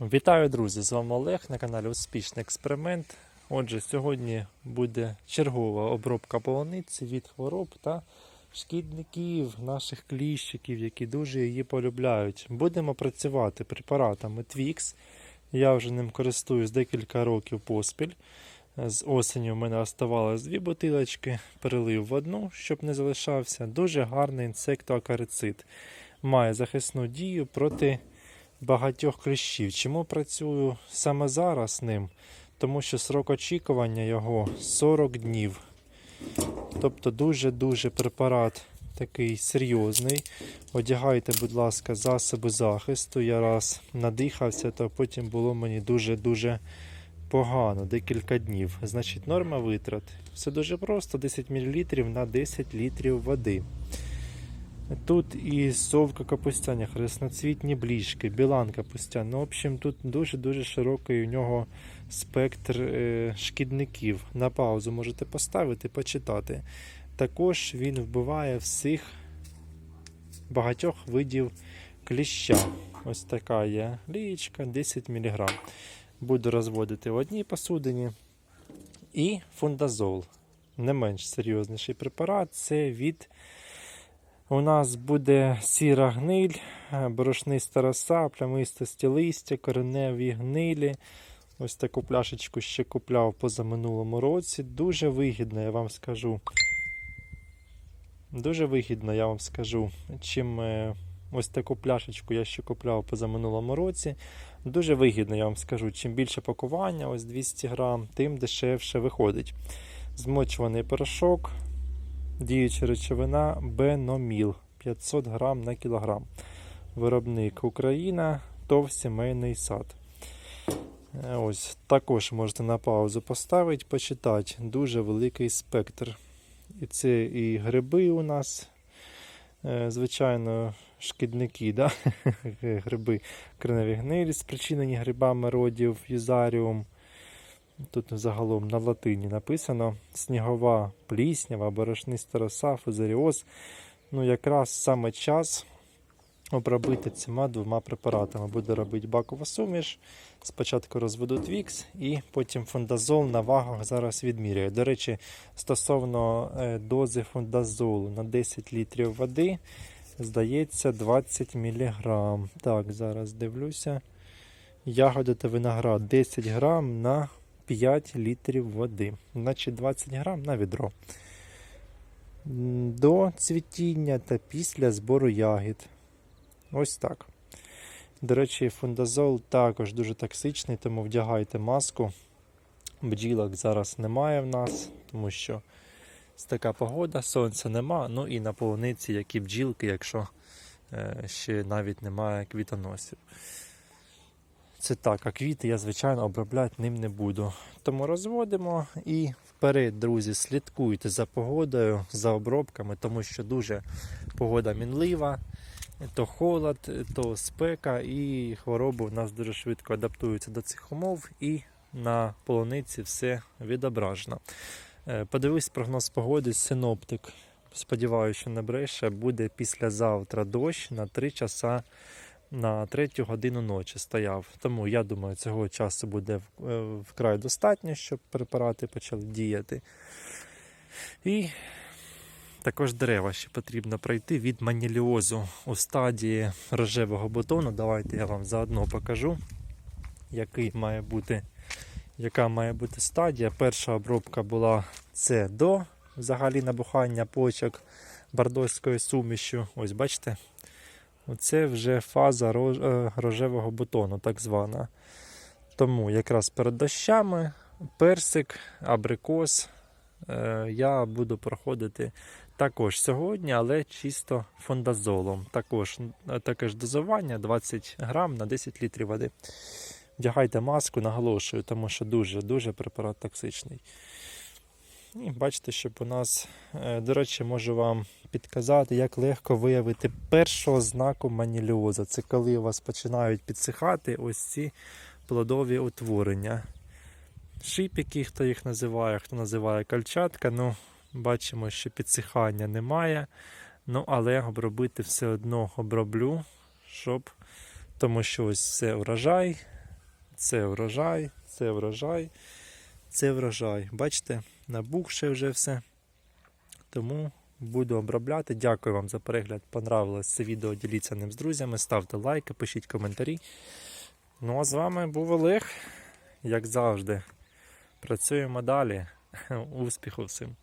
Вітаю, друзі! З вами Олег на каналі Успішний експеримент. Отже, сьогодні буде чергова обробка полуниці від хвороб та шкідників, наших кліщиків, які дуже її полюбляють. Будемо працювати препаратами Twix. Я вже ним користуюсь декілька років поспіль. З осені в мене оставалось дві бутилочки, перелив в одну, щоб не залишався. Дуже гарний інсектоакарицид. Має захисну дію проти багатьох кліщів. Чому працюю саме зараз ним? Тому що срок очікування його 40 днів. Тобто дуже-дуже препарат такий серйозний. Одягайте, будь ласка, засоби захисту. Я раз надихався, то потім було мені дуже-дуже погано, декілька днів. Значить, норма витрат. Все дуже просто: 10 мл на 10 літрів води. Тут і совка капустяня, хресноцвітні бліжки, білан капустян. Ну, в общем, тут дуже-дуже широкий у нього спектр е, шкідників. На паузу можете поставити, почитати. Також він вбиває всіх багатьох видів кліща. Ось така є лієчка, 10 мг. Буду розводити в одній посудині. І фундазол. Не менш серйозніший препарат. Це від у нас буде сіра гниль, е, борошниста роса, плямистості листя, кореневі гнилі. Ось таку пляшечку ще купляв позаминулому році. Дуже вигідно, я вам скажу. Дуже вигідно, я вам скажу. Чим е, ось таку пляшечку я ще купляв позаминулому році. Дуже вигідно, я вам скажу. Чим більше пакування, ось 200 грам, тим дешевше виходить. Змочуваний порошок, Діюча речовина Беноміл 500 грам на кілограм. Виробник Україна, ТОВ сімейний сад. Е, Ось Також можете на паузу поставити, почитати. Дуже великий спектр. І це і гриби у нас, е, звичайно, шкідники, да? гриби кореневі гнилі, спричинені грибами родів, юзаріум. Тут загалом на латині написано снігова пліснява, борошниста роса, фузаріоз. Ну, якраз саме час обробити цими двома препаратами. Буду робити бакова суміш. Спочатку розведу твікс і потім фундазол на вагах зараз відміряю. До речі, стосовно е, дози фундазолу на 10 літрів води, здається, 20 мг. Так, зараз дивлюся. Ягоди та виноград 10 грам на 5 літрів води, значить 20 грам на відро. До цвітіння та після збору ягід. Ось так. До речі, фундазол також дуже токсичний, тому вдягайте маску. Бджілок зараз немає в нас, тому що така погода, сонця нема. Ну і на полуниці, які бджілки, якщо е, ще навіть немає квітоносів. Це так, а квіти я, звичайно, обробляти ним не буду. Тому розводимо і вперед, друзі, слідкуйте за погодою, за обробками, тому що дуже погода мінлива, то холод, то спека, і хвороби у нас дуже швидко адаптуються до цих умов, і на полуниці все відображено. Е, Подивись прогноз погоди, синоптик. Сподіваюся, що не бреше, буде післязавтра дощ на 3 часа на третю годину ночі стояв. Тому я думаю, цього часу буде е, вкрай достатньо, щоб препарати почали діяти. І також дерева ще потрібно пройти від маніліозу у стадії рожевого бутону. Давайте я вам заодно покажу, який має бути, яка має бути стадія. Перша обробка була це до взагалі набухання почок бардойською сумішю. Ось бачите, Оце вже фаза е, рожевого бутону, так звана. Тому якраз перед дощами персик, абрикос е, я буду проходити також сьогодні, але чисто фондазолом. Також е, таке ж дозування 20 грам на 10 літрів води. Вдягайте маску, наголошую, тому що дуже-дуже препарат токсичний. І бачите, щоб у нас, е, до речі, можу вам підказати, як легко виявити першого знаку маніліоза. Це коли у вас починають підсихати ось ці плодові утворення. Шипіки, хто їх називає, хто називає кальчатка. Ну, бачимо, що підсихання немає. Ну, але обробити все одно оброблю, щоб, тому що ось це урожай, Це врожай, це врожай, це врожай. Бачите, набухше вже все. Тому буду обробляти. Дякую вам за перегляд. Понравилось це відео. Діліться ним з друзями. Ставте лайки, пишіть коментарі. Ну а з вами був Олег. Як завжди. Працюємо далі. Успіху всім!